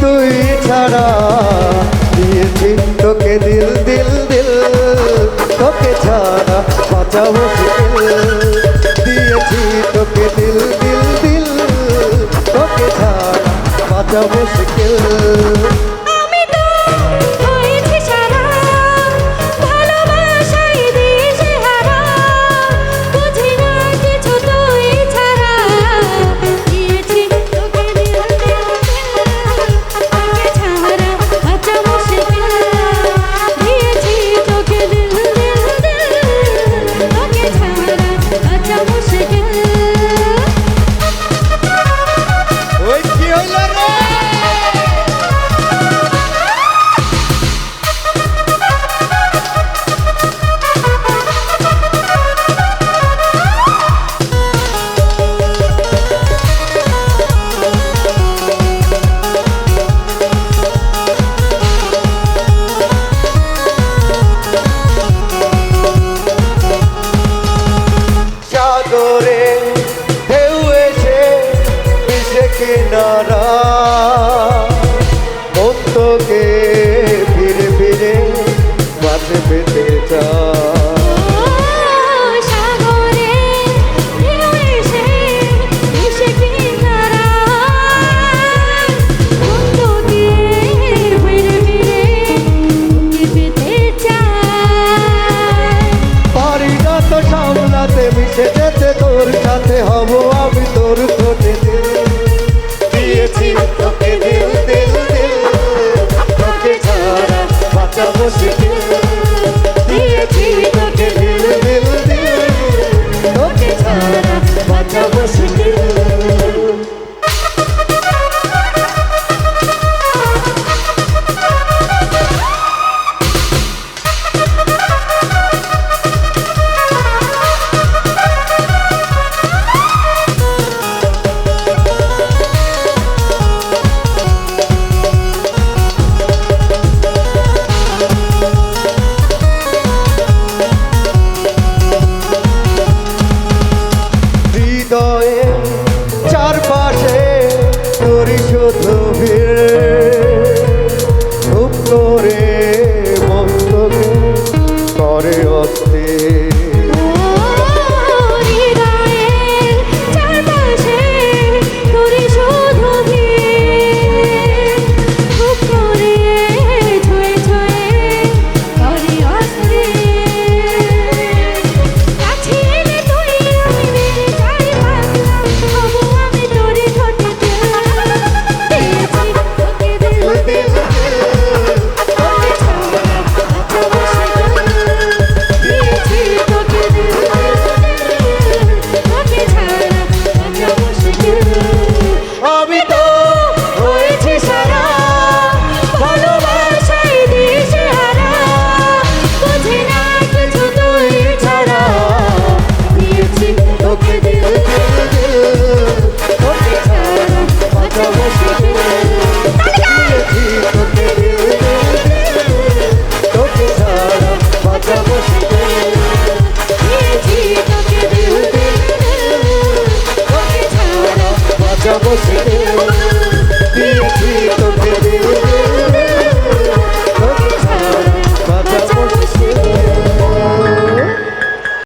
তুই ছাড়া। দিয়েছি তোকে দিল দিল দিল। তোকে ছাড়া বাঁচাবো দিয়েছি তোকে দিল দিল দিল। তোকে ছাড়া বাঁচাবো